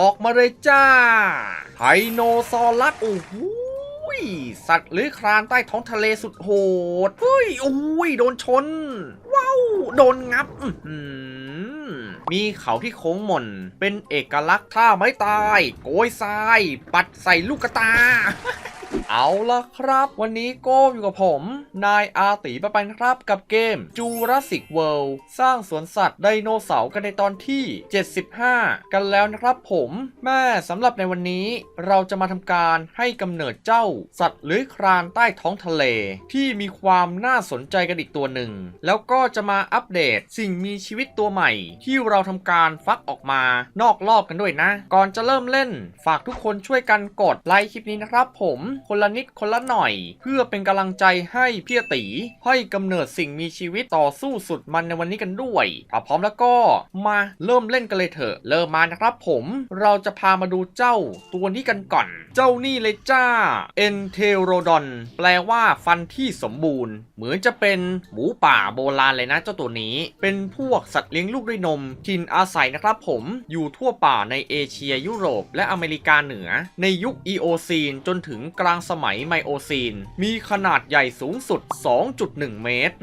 ออกมาเลยจ้าไฮโนซอรัสโอ้โหสัตว์เลื้อยคลานใต้ท้องทะเลสุดโหดเฮ้ยโอ้ยโดนชน ว้าว โดนงับอืมีเขาที่โค้งมน เป็นเอกลักษณ์ท่าไม้ตาย โกยทราย ปัดใส่ลูกตา เอาละครับ วันนี้โก้อยู่กับผม นายอาตีปะปันครับกับเกม Jurassic World สร้างสวนสัตว์ไดโนเสาร์กันในตอนที่ 75 กันแล้วนะครับผมแม่สำหรับในวันนี้ เราจะมาทำการให้กำเนิดเจ้า สัตว์เลื้อยคลานใต้ท้องทะเล ที่มีความน่าสนใจกันอีกตัวหนึ่ง แล้วก็จะมาอัปเดตสิ่งมีชีวิตตัวใหม่ ที่เราทำการฟักออกมานอกรอบกันด้วยนะ ก่อนจะเริ่มเล่น ฝากทุกคนช่วยกันกดไลค์คลิปนี้นะครับผมคนละนิดคนละหน่อย เพื่อเป็นกำลังใจให้พี่ตีให้กำเนิดสิ่งมีชีวิตต่อสู้สุดมันในวันนี้กันด้วยถ้าพร้อมแล้วก็มาเริ่มเล่นกันเลยเถอะ เริ่มมานะครับผม เราจะพามาดูเจ้าตัวนี้กันก่อน เจ้านี่เลยจ้าเอนเทโรดอนแปลว่าฟันที่สมบูรณ์ เหมือนจะเป็นหมูป่าโบราณเลยนะเจ้าตัวนี้ เป็นพวกสัตว์เลี้ยงลูกด้วยนมถิ่นอาศัยนะครับผมอยู่ทั่วป่าในเอเชียยุโรป และอเมริกาเหนือ ในยุคอีโอซีนจนถึงกลางสมัยไมโอซีน มีขนาดใหญ่สูงสุด 2.1 เมตร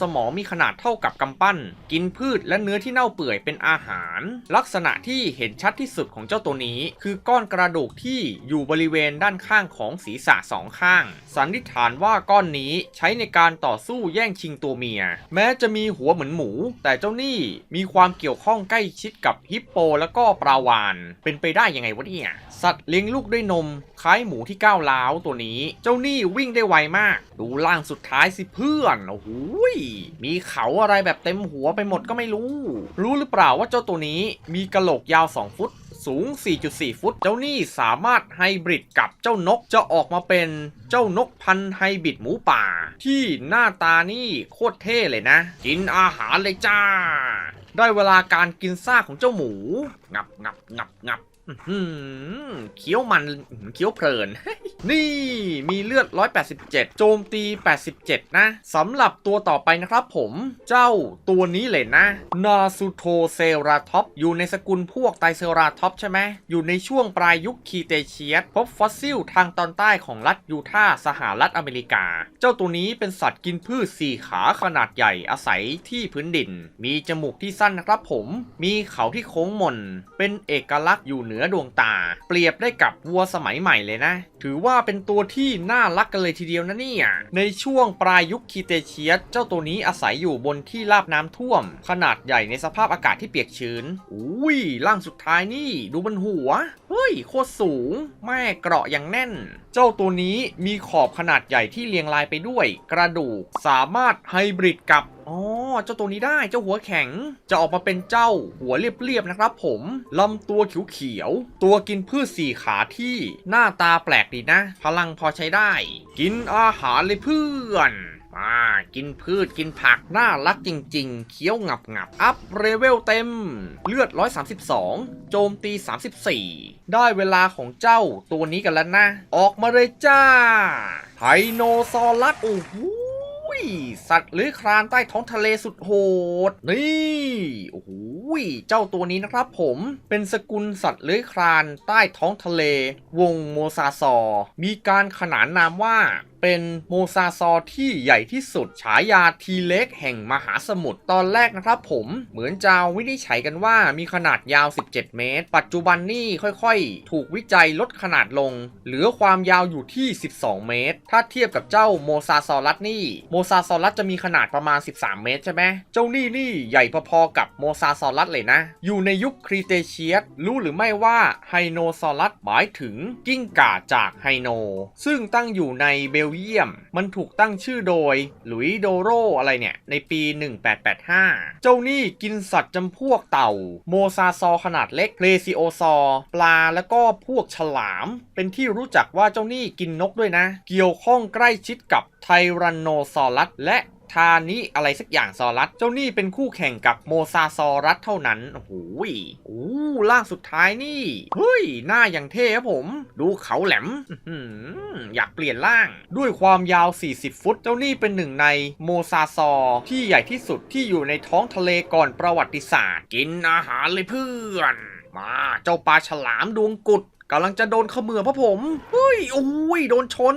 สมองมีขนาดเท่ากับกำปั้น กินพืชและเนื้อที่เน่าเปื่อยเป็นอาหาร ลักษณะที่เห็นชัดที่สุดของเจ้าตัวนี้ คือก้อนกระดูกที่อยู่บริเวณด้านข้างของศีรษะสองข้าง สันนิษฐานว่าก้อนนี้ใช้ในการต่อสู้แย่งชิงตัวเมีย แม้จะมีหัวเหมือนหมู แต่เจ้านี่มีความเกี่ยวข้องใกล้ชิดกับฮิปโป แล้วก็ปลาวาน เป็นไปได้ยังไงวะเนี่ย สัตว์เลี้ยงลูกด้วยนม คล้ายหมูที่ก้าวร้าวตัวนี้ เจ้านี่วิ่งได้ไวมาก ดูล่างสุดท้ายสิเพื่อน โอ้โหยมีเขาอะไรแบบเต็มหัวไปหมดก็ไม่รู้ รู้หรือเปล่าว่าเจ้าตัวนี้มีกระโหลกยาว 2 ฟุตสูง 4.4 ฟุต เจ้านี่สามารถไฮบริดกับเจ้านกจะออกมาเป็นเจ้านกพันไฮบริดหมูป่า ที่หน้าตานี่โคตรเท่เลยนะ กินอาหารเลยจ้า ได้เวลาการกินซากของเจ้าหมู งับงับงับงับ เคี้ยวมันเคี้ยวเพลิน นี่มีเลือด 187 โจมตี 87 นะสำหรับตัวต่อไปนะครับผมเจ้าตัวนี้เลยนะ นาซูโทเซราท็อป อยู่ในสกุลพวกไตเซราท็อปใช่ไหม อยู่ในช่วงปลายยุคคีเตเชียสพบฟอสซิลทางตอนใต้ของรัฐยูทาห์สหรัฐอเมริกา เจ้าตัวนี้เป็นสัตว์กินพืชสี่ขาขนาดใหญ่อาศัยที่พื้นดิน มีจมูกที่สั้นนะครับผม มีเขาที่โค้งมน เป็นเอกลักษณ์อยู่เหนืออดวงตา เปรียบได้กับวัวสมัยใหม่เลยนะ ถือว่าเป็นตัวที่น่ารักกันเลยทีเดียวนะเนี่ย ในช่วงปลายยุคคีเตเชียสเจ้าตัวนี้อาศัยอยู่บนที่ราบน้ำท่วม ขนาดใหญ่ในสภาพอากาศที่เปียกชื้น อุ้ยล่างสุดท้ายนี่ ดูบนหัว เฮ้ย โคตรสูง แม่เกราะอย่างแน่น เจ้าตัวนี้มีขอบขนาดใหญ่ที่เรียงรายไปด้วย กระดูกสามารถไฮบริดกับ อ๋อ เจ้าตัวนี้ได้ เจ้าหัวแข็ง จะออกมาเป็นเจ้าหัวเรียบๆนะครับผม ลำตัวเขียวๆ ตัวกินพืชสี่ขาที่หน้าตาแปลกดีนะ พลังพอใช้ได้ กินอาหารเลยเพื่อนมากินพืชกินผัก น่ารักจริง ๆ เคี้ยวงับงับอัพเรเวลเต็ม เลือด 132 โจมตี 34 ได้เวลาของเจ้าตัวนี้กันแล้วนะ ออกมาเลยจ้าไฮโนซอรัสโอ้โห ยสัตว์เลื้อยคลานใต้ท้องทะเลสุดโหด นี่โอ้โหเจ้าตัวนี้นะครับผมเป็นสกุลสัตว์เลื้อยคลานใต้ท้องทะเล วงโมซาซอร์มีการขนานนามว่า เป็นโมซาซอร์ที่ใหญ่ที่สุด ฉายาทีเล็กแห่งมหาสมุทรตอนแรกนะครับผมเหมือนจะวินิจฉัยกันว่ามีขนาดยาว 17 เมตร ปัจจุบันนี่ค่อยๆ ถูกวิจัยลดขนาดลง เหลือความยาวอยู่ที่ 12 เมตร ถ้าเทียบกับเจ้าโมซาซอรัสนี่โมซาซอรัสจะมีขนาดประมาณ 13 เมตรใช่ไหมเจ้านี่นี่ใหญ่พอๆกับโมซาซอรัสเลยนะ อยู่ในยุคครีเตเชียสรู้หรือไม่ว่าไฮโนซอรัสหมายถึงกิ้งก่าจากไฮโน ซึ่งตั้งอยู่ในเบลเยียม มันถูกตั้งชื่อโดย หลุยโดโรอะไรเนี่ย ในปี 1885 เจ้านี่กินสัตว์จำพวกเต่า โมซาซอขนาดเล็กเพลซิโอซอปลาแล้วก็พวกฉลาม เป็นที่รู้จักว่าเจ้านี่กินนกด้วยนะ เกี่ยวข้องใกล้ชิดกับไทรันโนซอรัสและ ทานิอะไรสักอย่างซอรัส เจ้านี่เป็นคู่แข่งกับโมซาซอรัสเท่านั้น โอ้โหยโอ้ล่างสุดท้ายนี่ เฮ้ย หน้าอย่างเท่ครับผม ดูเขาแหลม อยากเปลี่ยนร่าง ด้วยความยาว 40 ฟุต เจ้านี่เป็นหนึ่งในโมซาซอร์ที่ใหญ่ที่สุดที่อยู่ในท้องทะเลก่อนประวัติศาสตร์ กินอาหารเลยเพื่อน มาเจ้าปลาฉลามดวงกุดกำลังจะโดนเขมือพระผม เฮ้ย โอ้ย โดนชน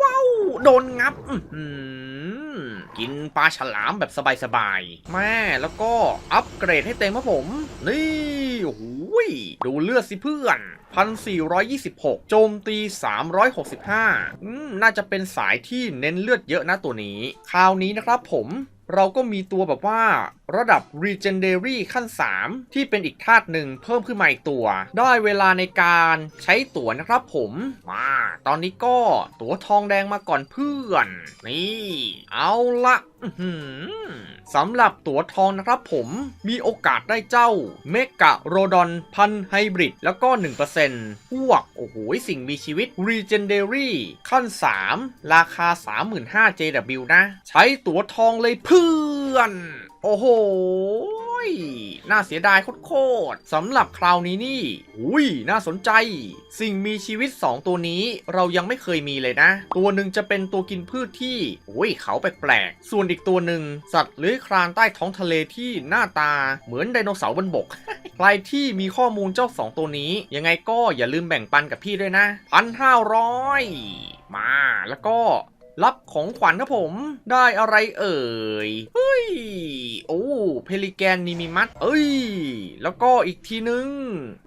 ว้าว โดนงับ อื กินปลาฉลามแบบสบายๆแม่แล้วก็อัปเกรดให้เต็มคระผม นี่หูยดูเลือดสิเพื่อน 1426 โจมตี 365 อืม น่าจะเป็นสายที่เน้นเลือดเยอะนะตัวนี้ คราวนี้นะครับผม เราก็มีตัวแบบว่าระดับ Legendary ขั้น 3 ที่เป็นอีกธาตุหนึ่งเพิ่มขึ้นมาอีกตัว ได้เวลาในการใช้ตั๋วนะครับผมมาตอนนี้ก็ตั๋วทองแดงมาก่อนเพื่อน นี่ เอาละสำหรับตั๋วทองนะครับผมมีโอกาสได้เจ้าเมกะโรดอนพันไฮบริดแล้วก็ 1%พวก โอ้โห สิ่งมีชีวิต Legendary ขั้น 3 ราคา 35,000 JW นะ ใช้ตั๋วทองเลยเพื่อขื่อน โอ้โหน่าเสียดายโคตรสำหรับคราวนี้นี่ อุ้ย น่าสนใจ สิ่งมีชีวิต 2 ตัวนี้เรายังไม่เคยมีเลยนะ ตัวหนึ่งจะเป็นตัวกินพืชที่ อุ้ย เขาแปลกๆ ส่วนอีกตัวหนึ่งสัตว์เลื้อยคลานใต้ท้องทะเลที่หน้าตาเหมือนไดโนเสาร์บนบก ใครที่มีข้อมูลเจ้า 2 ตัวนี้ ยังไงก็อย่าลืมแบ่งปันกับพี่ด้วยนะพันห้าร้อยมาแล้วก็ รับของขวัญครับผม ได้อะไรเอ่ย เฮ้ย โอ้ เพลิแกนนิมิมัตเอ้ย แล้วก็อีกทีนึง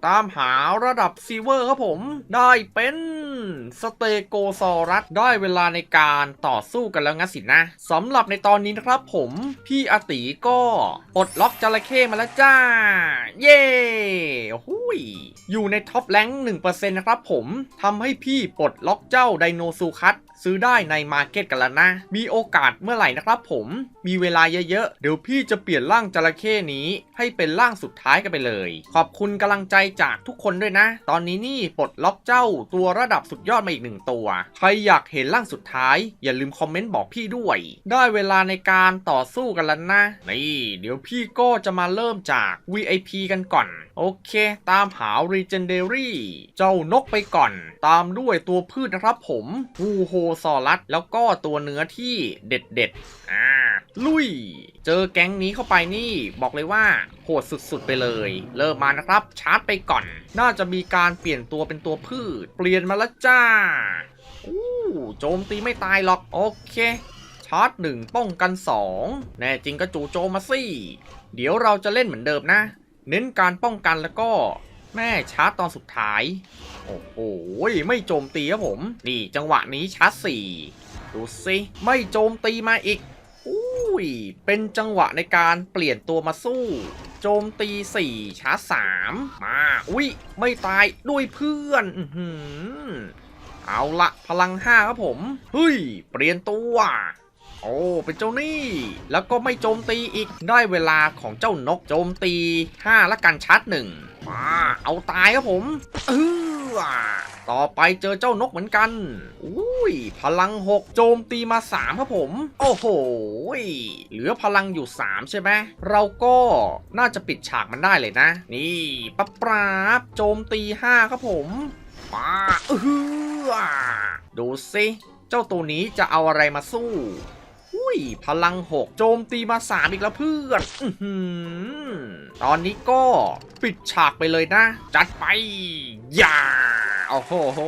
ตามหาระดับซีเวอร์ครับผม ได้เป็น สเตโกซอรัสได้เวลาในการต่อสู้กันแล้วงั้นสินะสำหรับในตอนนี้นะครับผมพี่อาติก็ปลดล็อกจระเข้มาแล้วจ้า เย้หุยอยู่ในท็อปแรงค์1%นะครับผมทำให้พี่ปลดล็อกเจ้าไดโนซูคัสซื้อได้ในมาร์เก็ตกันแล้วนะ มีโอกาสเมื่อไหร่นะครับผม มีเวลาเยอะๆ เดี๋ยวพี่จะเปลี่ยนร่างจระเข้นี้ ให้เป็นร่างสุดท้ายกันไปเลย ขอบคุณกำลังใจจากทุกคนด้วยนะ ตอนนี้นี่ปลดล็อกเจ้าตัวระดับสุดยอดมาอีกหนึ่งตัว ใครอยากเห็นร่างสุดท้าย อย่าลืมคอมเมนต์บอกพี่ด้วย ได้เวลาในการต่อสู้กันแล้วนะ นี่เดี๋ยวพี่ก็จะมาเริ่มจาก VIP กันก่อน โอเค ตามหา Legendary เจ้านกไปก่อน ตามด้วยตัวพืชนะครับผมฮูโฮซอรัสแล้วก็ตัวเนื้อที่เด็ดเด็ดๆอ่า ลุย เจอแก๊งนี้เข้าไปนี่บอกเลยว่าโหดสุดๆไปเลย เริ่มมานะครับ ชาร์จไปก่อน น่าจะมีการเปลี่ยนตัวเป็นตัวพืช เปลี่ยนมาแล้วจ้าอู้โจมตีไม่ตายหรอก โอเค ชาร์จหนึ่งป้องกัน2แน่จริงก็จู่โจมมาสิ เดี๋ยวเราจะเล่นเหมือนเดิมนะ เน้นการป้องกันแล้วก็แม่ชาร์จตอนสุดท้าย โอ้โห ไม่โจมตีครับผม นี่จังหวะนี้ชาร์จสี่ดูสิ ไม่โจมตีมาอีก อุ้ย เป็นจังหวะในการเปลี่ยนตัวมาสู้ โจมตี 4ชาร์จ3มา อุ้ย ไม่ตายด้วยเพื่อนอื้อหือเอาละพลัง 5 ครับผม เฮ้ย เปลี่ยนตัว โอ้ เป็นเจ้านี่ แล้วก็ไม่โจมตีอีก ได้เวลาของเจ้านกโจมตี 5 และกันชาร์จหนึ่งมา เอาตายครับผม เออ ต่อไปเจอเจ้านกเหมือนกัน อุ้ย พลัง 6 โจมตีมา 3 ครับผม โอ้โห เหลือพลังอยู่ 3 ใช่ไหม เราก็น่าจะปิดฉากมันได้เลยนะ นี่ปั๊บปราบโจมตี 5 ครับผมมาเออดูสิเจ้าตัวนี้จะเอาอะไรมาสู้อุ้ย พลัง 6 โจมตีมา 3 อีกแล้วเพื่อนอื้อหือตอนนี้ก็ปิดฉากไปเลยนะ จัดไป อย่า โอ้โห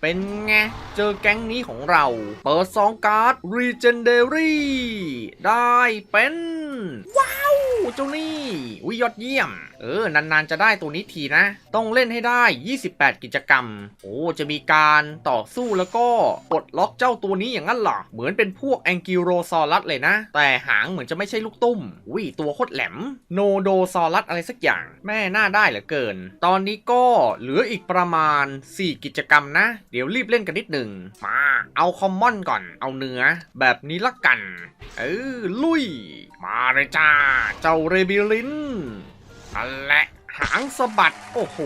เป็นไง เจอแก๊งนี้ของเรา เปิดสองการ์ด Legendary ได้เป็น ว้าว เจ้านี่วิยอดเยี่ยม เออ นานๆจะได้ตัวนี้ทีนะ ต้องเล่นให้ได้ 28 กิจกรรม โอ้ จะมีการต่อสู้แล้วก็ปลดล็อกเจ้าตัวนี้อย่างนั้นหรอ เหมือนเป็นพวกแองกิโรซอรัสเลยนะ แต่หางเหมือนจะไม่ใช่ลูกตุ้มวิตัวโคตรแหลม โนโดซอรัสอะไรสักอย่าง แม่น่าได้เหลือเกิน ตอนนี้ก็เหลืออีกประมาณ 4 กิจกรรมนะเดี๋ยวรีบเล่นกันนิดหนึ่งมาเอาคอมมอนก่อนเอาเนื้อ แบบนี้ละกัน เออลุย มาเลยจ้า เจ้าเรบิลินนั่นแหละหางสะบัด โอ้โห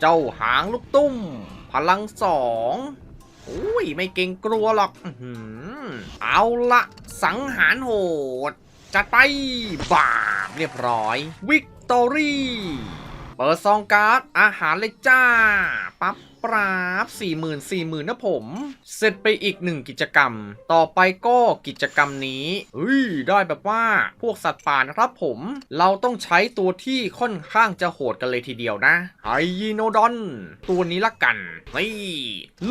เจ้าหางลูกตุ้ม พลังสองอุ้ย ไม่เก่งกลัวหรอกอืเอาละสังหารโหด จัดไป บาบเรียบร้อย วิกตอรี่ เปิดซองการ์ด อาหารเลยจ้า ปั๊บ ปราบสี่หมื่นสี่หมื่นนะผม เสร็จไปอีกหนึ่งกิจกรรม ต่อไปก็กิจกรรมนี้เฮ้ยได้แบบว่าพวกสัตว์ป่านะครับผม เราต้องใช้ตัวที่ค่อนข้างจะโหดกันเลยทีเดียวนะไฮยีโนดอน ตัวนี้ละกันนี่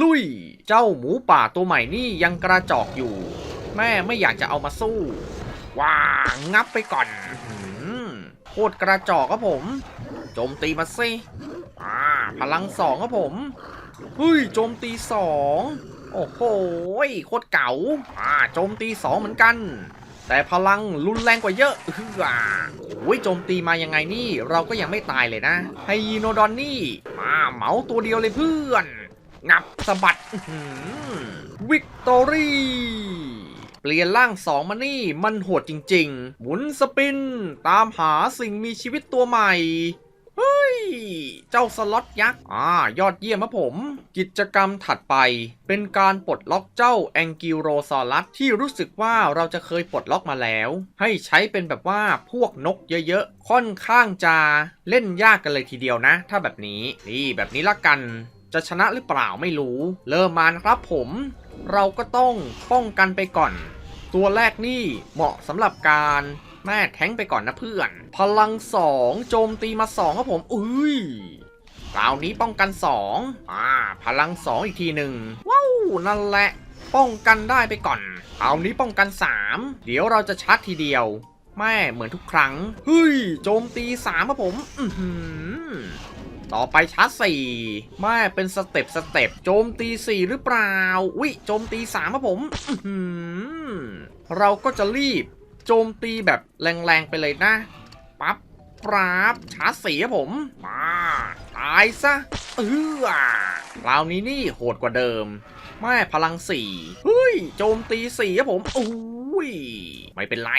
ลุย เจ้าหมูป่าตัวใหม่นี่ยังกระจอกอยู่ แม่ไม่อยากจะเอามาสู้ว้างับไปก่อนอื้อหือโคตรกระจอกครับผม โจมตีมาสิ อ่าพลังสองครับผมเฮ้ยโจมตีสองโอ้โหโคตรเก๋าอ่าโจมตีสองเหมือนกัน แต่พลังรุนแรงกว่าเยอะอ่าโอ้ยโจมตีมายังไงนี่ เราก็ยังไม่ตายเลยนะไฮยีโนดอนนี่มาเหมาตัวเดียวเลยเพื่อน งับสะบัดวิกตอรี่เปลี่ยนร่างสองมานี่มันโหดจริง ๆ หมุนสปิน ตามหาสิ่งมีชีวิตตัวใหม่ ฮ้ย เจ้าสล็อตยักษ์ อ่า ยอดเยี่ยมครับผม กิจกรรมถัดไป เป็นการปลดล็อกเจ้าแองกิโรซอรัสที่รู้สึกว่าเราจะเคยปลดล็อกมาแล้ว ให้ใช้เป็นแบบว่าพวกนกเยอะๆ ค่อนข้างจะเล่นยากกันเลยทีเดียวนะ ถ้าแบบนี้ นี่แบบนี้ละกัน จะชนะหรือเปล่าไม่รู้ เริ่มมานะครับผม เราก็ต้องป้องกันไปก่อน ตัวแรกนี่เหมาะสำหรับการ แม่แท้งไปก่อนนะเพื่อน พลังสองโจมตีมาสองครับผมอุ้ยคราวนี้ป้องกันสองอ่า พลังสองอีกทีหนึ่งว้าวนั่นแหละป้องกันได้ไปก่อนคราวนี้ป้องกันสามเดี๋ยวเราจะชาร์จทีเดียวแม่เหมือนทุกครั้งเฮ้ยโจมตีสามครับผมอือหือต่อไปชาร์จสี่แม่เป็นสเต็ปสเต็ปโจมตีสี่หรือเปล่าวิโจมตีสามครับผมอือหือเราก็จะรีบ โจมตีแบบแรงๆไปเลยนะปั๊บปราบชาร์จสี่ครับผม มาตายซะเออคราวนี้นี่โหดกว่าเดิม แม่พลังสี่เฮ้ย โจมตีสี่ครับผมอุ้ย ไม่เป็นไร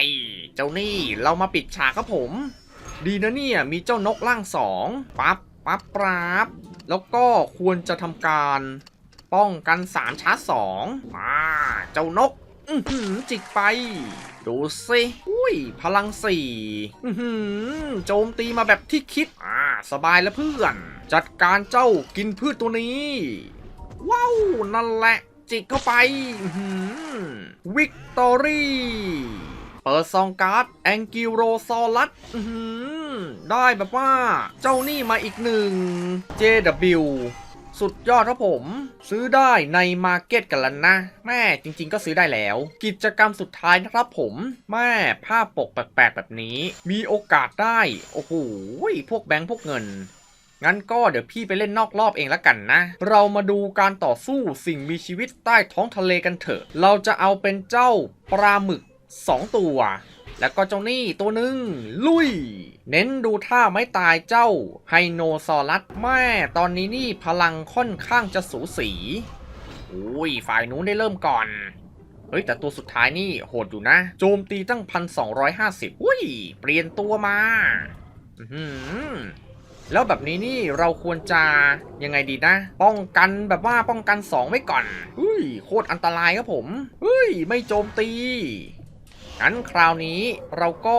เจ้านี่เรามาปิดฉากครับผม ดีนะเนี่ย มีเจ้านกล่างสองปั๊บปั๊บปราบ แล้วก็ควรจะทำการ ป้องกันสามชาร์จสองมา เจ้านกอืจิกไป ดูสิอุ้ย พลังสี่อือหือโจมตีมาแบบที่คิด อ่า สบายแล้วเพื่อน จัดการเจ้ากินพืชตัวนี้ ว้าว นั่นแหละ จิกเข้าไปวิกตอรี่ เปิดซองการ์ด แองกิโรซอลัสได้แบบว่า เจ้านี่มาอีกหนึ่ง JW สุดยอดครับผม ซื้อได้ในมาร์เก็ตกันแล้วนะ แม่จริงๆก็ซื้อได้แล้ว กิจกรรมสุดท้ายนะครับผม แม่ภาพปกแปลกๆแบบนี้ มีโอกาสได้ โอ้โหพวกแบงค์พวกเงินงั้นก็เดี๋ยวพี่ไปเล่นนอกรอบเองละกันนะ เรามาดูการต่อสู้สิ่งมีชีวิตใต้ท้องทะเลกันเถอะ เราจะเอาเป็นเจ้าปลาหมึก 2 ตัว แล้วก็เจ้านี่ตัวหนึ่งลุย เน้นดูท่าไม้ตายเจ้าไฮโนซอรัสแม่ตอนนี้นี่พลังค่อนข้างจะสูสีอุ้ยฝ่ายนู้นได้เริ่มก่อน เฮ้ยแต่ตัวสุดท้ายนี่โหดอยู่นะ โจมตีตั้งพันสองอุ้ย เปลี่ยนตัวมาอื้อหือแล้วแบบนี้นี่เราควรจะยังไงดีนะ ป้องกันแบบว่าป้องกัน 2 ไว้ก่อนเฮ้ยโคตรอันตรายครับผมเฮ้ย ไม่โจมตี งั้นคราวนี้เราก็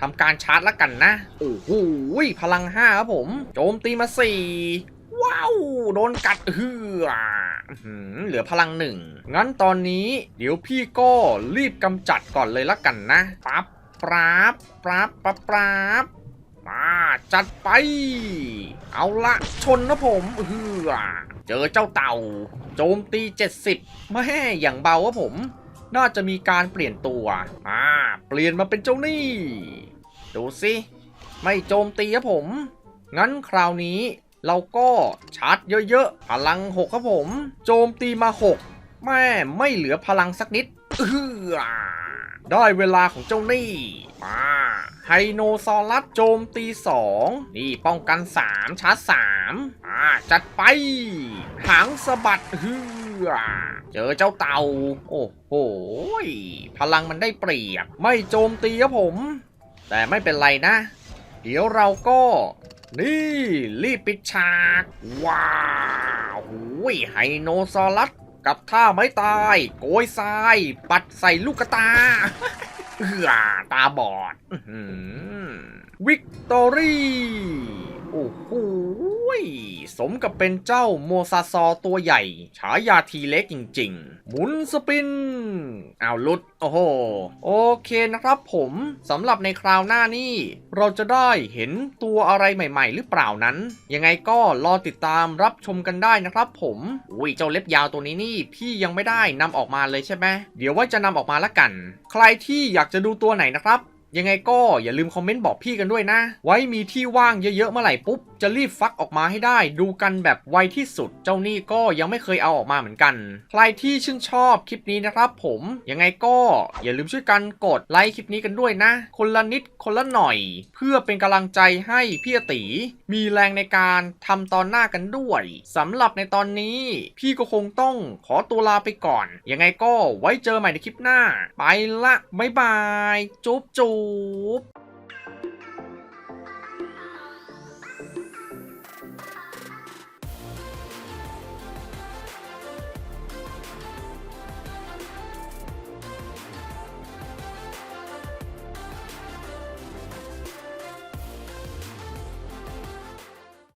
ทำการชาร์จและกันนะ โอ้โหพลัง5ครับผม โจมตีมา4ว้าว โดนกัดเฮืออื้อหือเหลือพลังหนึ่ง งั้นตอนนี้เดี๋ยวพี่ก็รีบกำจัดก่อนเลยละกันนะปั๊บปราบปราบปราบปราบมาจัดไป เอาละชนนะผมเฮือเจอเจ้าเต่า โจมตี 70 ไม่อย่างเบาครับผม น่าจะมีการเปลี่ยนตัว อ่า เปลี่ยนมาเป็นเจ้านี่ ดูสิ ไม่โจมตีครับผม งั้นคราวนี้เราก็ชาร์จเยอะๆ พลัง 6 ครับผม โจมตีมา 6 แม่ไม่เหลือพลังสักนิดเออได้เวลาของเจ้านี่ มาไฮโนซอรัสโจมตี 2 นี่ป้องกัน 3 ชาร์จ3อ่าจัดไป หางสะบัดเฮือ เจอเจ้าเต่า โอ้โห พลังมันได้เปรียบ ไม่โจมตีครับผม แต่ไม่เป็นไรนะ เดี๋ยวเราก็ นี่ รีบปิดฉาก ว้าวหูยไฮโนซอรัสกับท่าไม้ตาย โกยทราย ปัดใส่ลูกตาเอือตาบอดวิกตอรี่ โอ้โห ย สมกับเป็นเจ้าโมซาซอตัวใหญ่ ฉายาทีเล็กจริง ๆ หมุนสปินอาวลุด โอ้โห โอเคนะครับผมสำหรับในคราวหน้านี่ เราจะได้เห็นตัวอะไรใหม่ ๆ หรือเปล่านั้น ยังไงก็รอติดตามรับชมกันได้นะครับผมอุ้ยเจ้าเล็บยาวตัวนี้นี่พี่ยังไม่ได้นำออกมาเลยใช่ไหมเดี๋ยวว่าจะนำออกมาละกัน ใครที่อยากจะดูตัวไหนนะครับยังไงก็อย่าลืมคอมเมนต์บอกพี่กันด้วยนะ ไว้มีที่ว่างเยอะๆเมื่อไหร่ปุ๊บ จะรีบฟักออกมาให้ได้ ดูกันแบบไวที่สุด เจ้านี่ก็ยังไม่เคยเอาออกมาเหมือนกัน ใครที่ชื่นชอบคลิปนี้นะครับผมยังไงก็อย่าลืมช่วยกันกดไลค์คลิปนี้กันด้วยนะ คนละนิดคนละหน่อย เพื่อเป็นกำลังใจให้พี่ตีมีแรงในการทำตอนหน้ากันด้วยสำหรับในตอนนี้ พี่ก็คงต้องขอตัวลาไปก่อน ยังไงก็ไว้เจอใหม่ในคลิปหน้า ไปละบ๊ายบาย จุ๊บจุ๊บ